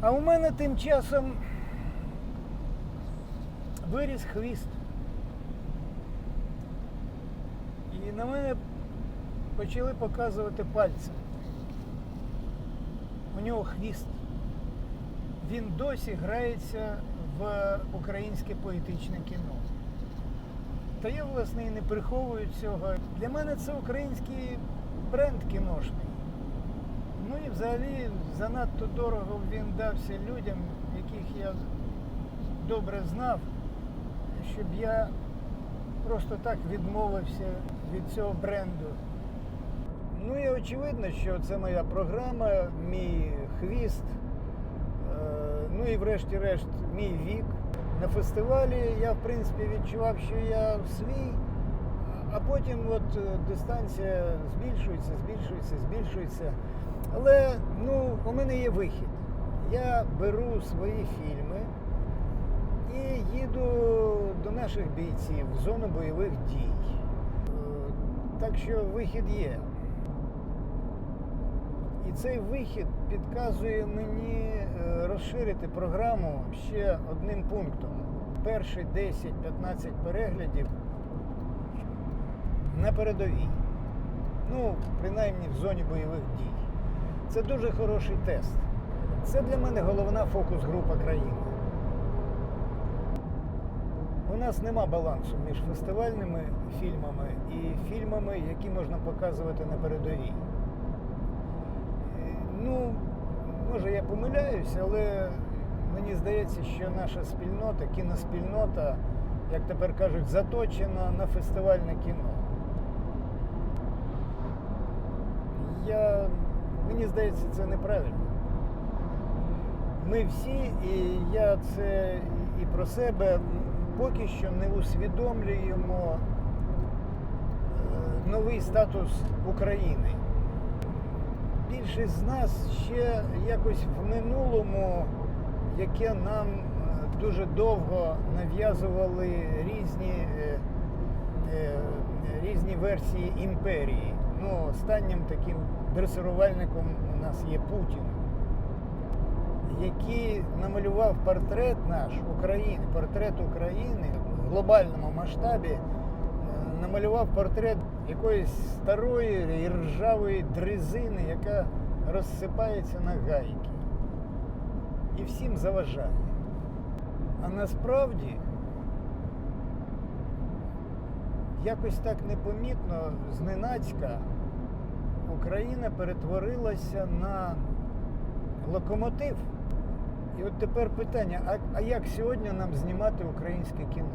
А у мене тим часом виріс хвіст. І на мене почали показувати пальцем. У нього хвіст. Він досі грається в українське поетичне кіно. Та я, власне, і не приховую цього. Для мене це український бренд кіношний. Ну і взагалі занадто дорого він дався людям, яких я добре знав, щоб я просто так відмовився від цього бренду. Ну і очевидно, що це моя програма, мій хвіст, е, ну і врешті-решт мій вік. На фестивалі я в принципі відчував, що я свій, а потім от е, дистанція збільшується, збільшується, збільшується. Але ну, у мене є вихід. Я беру свої фільми і їду до наших бійців в зону бойових дій. Е, Так що вихід є. І цей вихід підказує мені е, розширити програму ще одним пунктом. Перші 10-15 переглядів на передовій. Ну, принаймні в зоні бойових дій. Це дуже хороший тест. Це для мене головна фокус-група країни. У нас нема балансу між фестивальними фільмами і фільмами, які можна показувати на передовій. Ну, може я помиляюсь, але мені здається, що наша спільнота, кіноспільнота, як тепер кажуть, заточена на фестивальне кіно. Я, мені здається, це неправильно. Ми всі, і я це і про себе поки що не усвідомлюємо е, новий статус України. Більшість з нас ще якось в минулому, яке нам е, дуже довго нав'язували різні, е, різні версії імперії. Ну, останнім таким дресирувальником у нас є Путін, який намалював портрет наш України, портрет України в глобальному масштабі, е, намалював портрет якоїсь старої і ржавої дрезини, яка розсипається на гайки. І всім заважає. А насправді якось так непомітно, зненацька, Україна перетворилася на локомотив. І от тепер питання: а, а як сьогодні нам знімати українське кіно?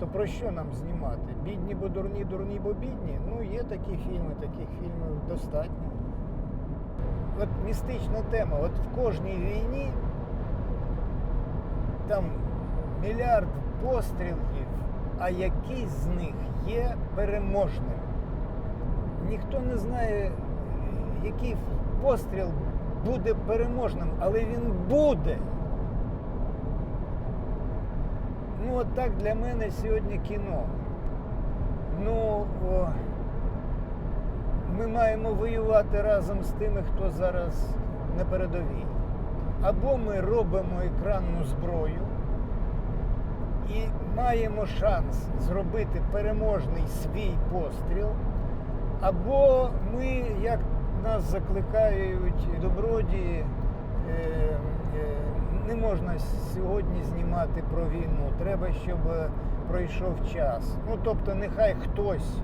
То про що нам знімати? Бідні, бо дурні, дурні, бо бідні. Ну, є такі фільми, таких фільмів достатньо. От містична тема. От в кожній війні там мільярд пострілів, а якийсь з них є переможним. Ніхто не знає, який постріл буде переможним, але він буде. Ну, от так для мене сьогодні кіно. Ну, о, ми маємо воювати разом з тими, хто зараз на передовій. Або ми робимо екранну зброю і маємо шанс зробити переможний свій постріл, або ми, як нас закликають добродії, е, е, не можна сьогодні знімати про війну. Треба, щоб пройшов час. Ну, тобто, нехай хтось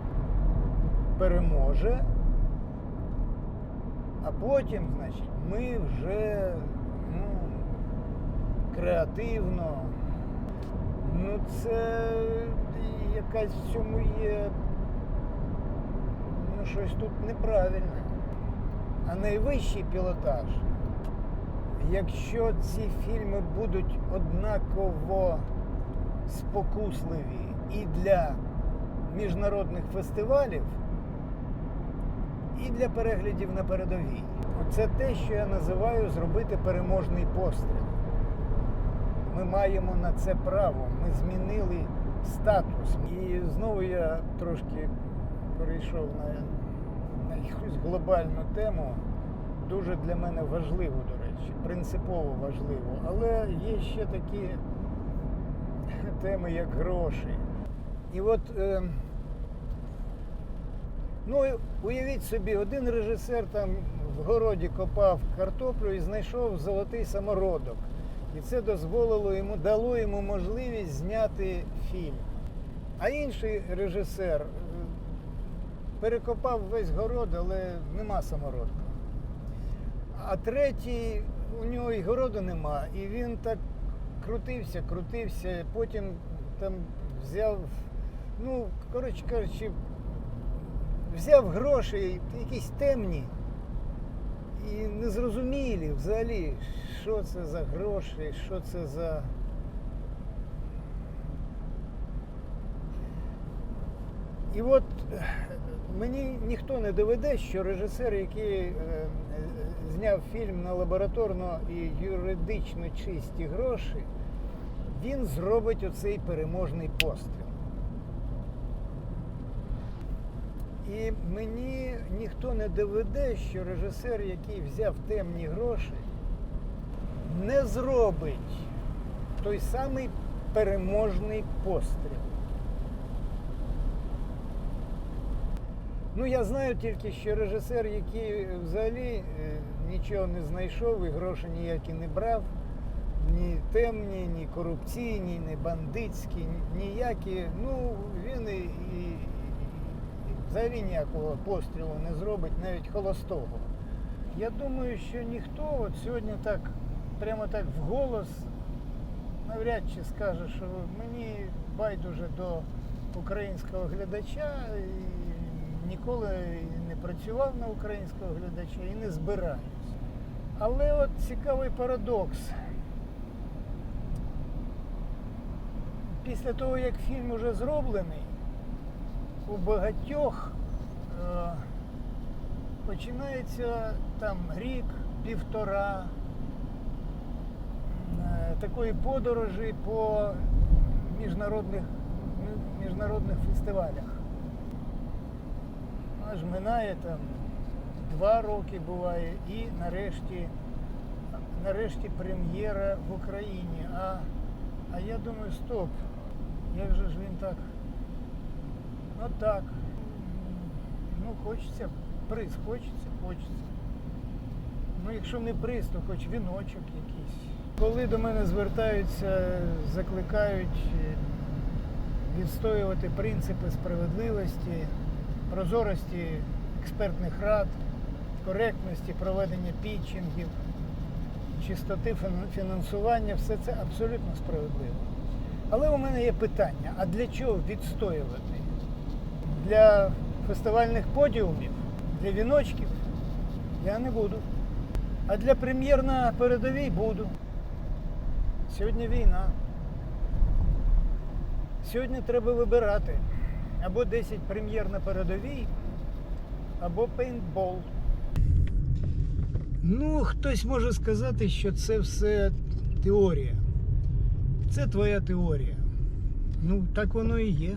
переможе, а потім, значить, ми вже ну, креативно. Це якась в цьому є ну, щось тут неправильне. А найвищий пілотаж, якщо ці фільми будуть однаково спокусливі і для міжнародних фестивалів, і для переглядів на передовій. Це те, що я називаю зробити переможний постріл. Ми маємо на це право. Ми змінили статус. І знову я трошки перейшов на, на якусь глобальну тему. дуже для мене важливо, до речі, принципово важливо. Але є ще такі теми, як гроші. І от, е, ну, уявіть собі, один режисер там в городі копав картоплю і знайшов золотий самородок. І це дозволило йому, дало йому можливість зняти фільм. А інший режисер е, перекопав весь город, але нема самородка. А третій, у нього і городу нема, і він так крутився, крутився, потім там взяв, ну, коротше кажучи, взяв гроші, якісь темні і незрозумілі взагалі, що це за гроші, що це за. І от е, мені ніхто не доведе, що режисер, який е, е, зняв фільм на лабораторно і юридично чисті гроші, він зробить оцей переможний постріл. І мені ніхто не доведе, що режисер, який взяв темні гроші, не зробить той самий переможний постріл. Ну, я знаю тільки, що режисер, який взагалі е, нічого не знайшов і гроші ніякі не брав, ні темні, ні корупційні, ні бандитські, ніякі. Ну, він і, взагалі ніякого пострілу не зробить, навіть холостого. Я думаю, що ніхто от сьогодні так, прямо так вголос навряд чи скаже, що мені байдуже до українського глядача і ніколи не працював на українського глядача і не збираюсь. Але от цікавий парадокс. Після того, як фільм уже зроблений, у багатьох е, починається там рік, півтора е, такої подорожі по міжнародних, міжнародних фестивалях. Аж минає там два роки буває і нарешті, нарешті прем'єра в Україні. А, а я думаю, стоп, як же ж він так? Ну так. Ну хочеться, приз хочеться, хочеться. Ну якщо не приз, то хоч віночок якийсь. Коли до мене звертаються, закликають е, відстоювати принципи справедливості, прозорості експертних рад, коректності проведення пітчингів, чистоти фінансування, все це абсолютно справедливо. Але у мене є питання: а для чого відстоювати? Для фестивальних подіумів, для віночків я не буду. А для прем'єр на передовій буду. Сьогодні війна. Сьогодні треба вибирати або 10 прем'єр на передовій, або пейнтбол. Ну, хтось може сказати, що це все теорія. Це твоя теорія. Ну, так воно і є.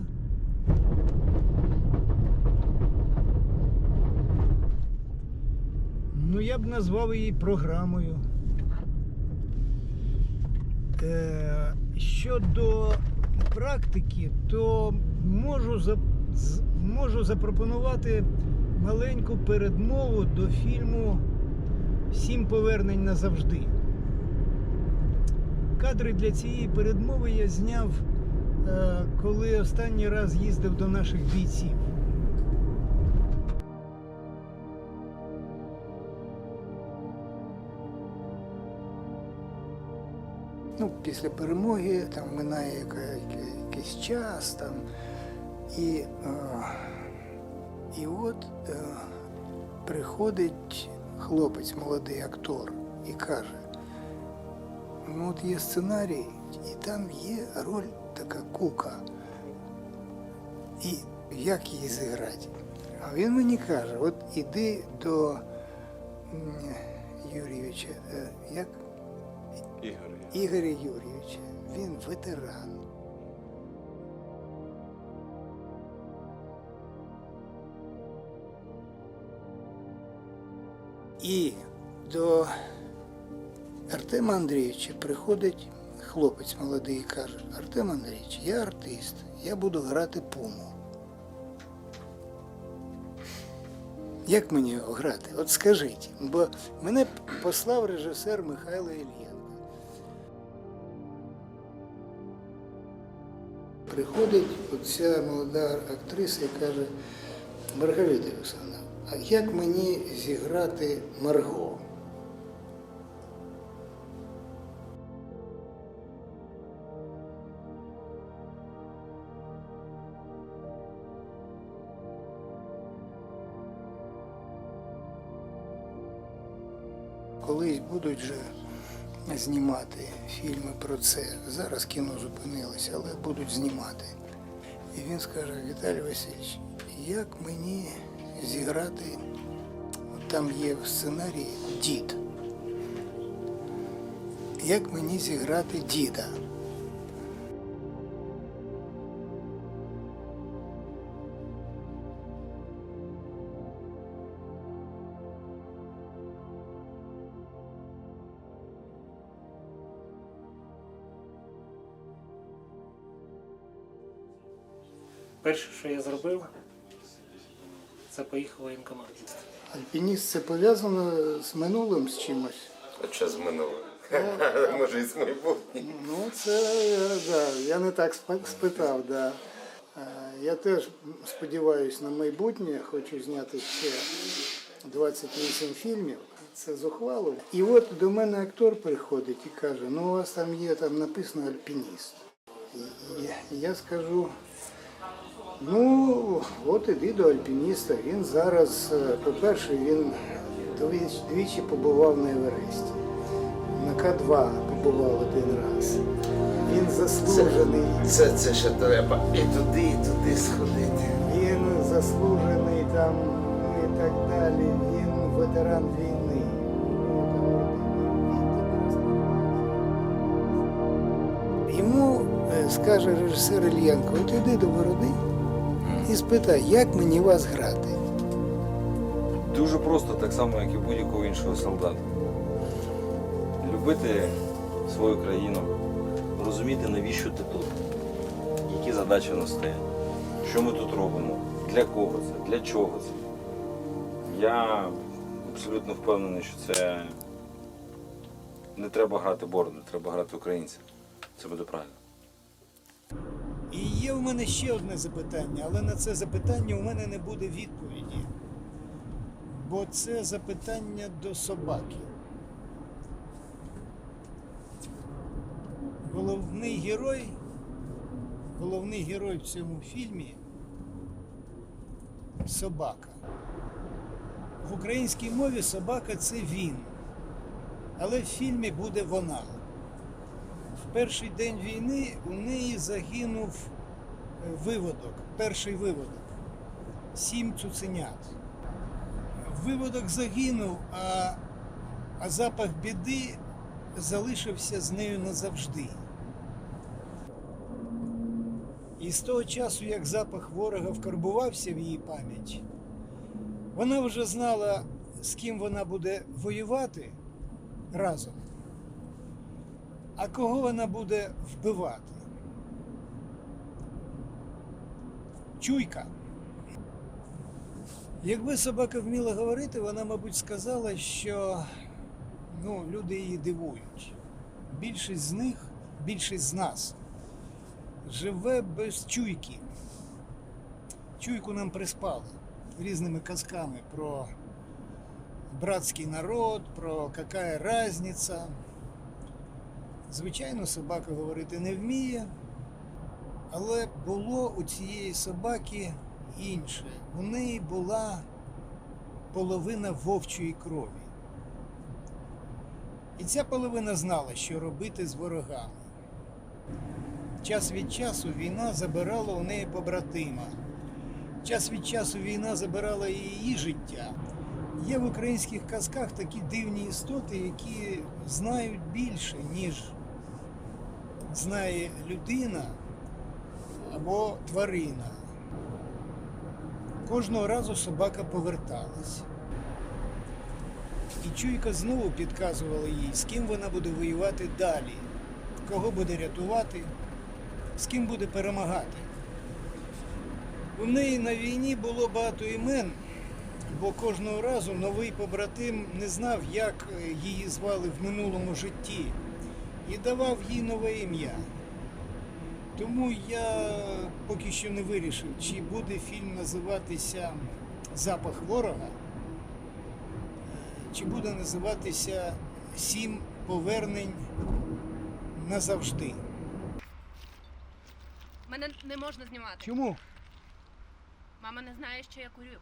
Ну, я б назвав її програмою. Е, щодо практики, то можу, за, можу запропонувати маленьку передмову до фільму Сім повернень назавжди. Кадри для цієї передмови я зняв, е, коли останній раз їздив до наших бійців. Ну, після перемоги там минає якийсь час там. І, е, і от е, приходить хлопець, молодий актор, і каже: ну от є сценарій, і там є роль така кука. І як її зіграти? А він мені каже: от іди до Юрійовича, е, як Ігор. Ігоря Юрійовича, він ветеран. І До Артема Андрійовича приходить хлопець молодий і каже: Артем Андрійович, я артист, я буду грати пуму. Як мені грати? От скажіть, бо мене послав режисер Михайло Ільєнко. Приходить оця молода актриса і каже, Маргарита Олександровна, а як мені зіграти Марго? Знімати фільми про це. Зараз кіно зупинилося, але будуть знімати. І він скаже, Віталій Васильович, як мені зіграти, там є в сценарії дід. Як мені зіграти діда? Перше, що я зробив, це поїхав воєнкомат. Альпініст це пов'язано з минулим з чимось. А час минуло. Може, і з майбутнім. Ну, це я, да, я не так спитав, да. Е, Я теж сподіваюся на майбутнє, хочу зняти ще 28 фільмів. Це зухвало. І от до мене актор приходить і каже, ну у вас там є там написано альпініст. І я скажу, ну от іди до альпініста. Він зараз, е, по-перше, він двічі, побував на Евересті. На К2 побував один раз. Він заслужений. Це, це ще треба і туди, і туди сходити. Він заслужений там і так далі. Він ветеран війни. Йому е, скаже режисер Ільянко, от іди до бороди і спитай, як мені вас грати. Дуже просто, так само, як і будь-якого іншого солдата. Любити свою країну, розуміти, навіщо ти тут, які задачі нас стоять, що ми тут робимо, для кого це, для чого це. Я абсолютно впевнений, що це не треба грати бороду, треба грати українця. Це буде правильно. Є в мене ще одне запитання, але на це запитання у мене не буде відповіді. Бо це запитання до собаки. Головний герой, головний герой в цьому фільмі собака. В українській мові собака це він. Але в фільмі буде вона. В перший день війни у неї загинув виводок, перший виводок. Сім цуценят. Виводок загинув, а, а запах біди залишився з нею назавжди. І з того часу, як запах ворога вкарбувався в її пам'ять, вона вже знала, з ким вона буде воювати разом а кого вона буде вбивати? Чуйка. Якби собака вміла говорити, вона, мабуть, сказала, що ну, люди її дивують. Більшість з них, більшість з нас живе без чуйки. Чуйку нам приспали різними казками про братський народ, про яка разниця. Звичайно, собака говорити не вміє, але було у цієї собаки інше. У неї була половина вовчої крові. І ця половина знала, що робити з ворогами. Час від часу війна забирала у неї побратима. Час від часу війна забирала її життя. Є в українських казках такі дивні істоти, які знають більше, ніж знає людина або тварина. Кожного разу собака поверталась. І чуйка знову підказувала їй, з ким вона буде воювати далі, кого буде рятувати, з ким буде перемагати. У неї на війні було багато імен, бо кожного разу новий побратим не знав, як е, її звали в минулому житті, і давав їй нове ім'я. Тому я поки що не вирішив, чи буде фільм називатися Запах ворога, чи буде називатися Сім повернень назавжди. Мене не можна знімати. Чому? Мама не знає, що я курю.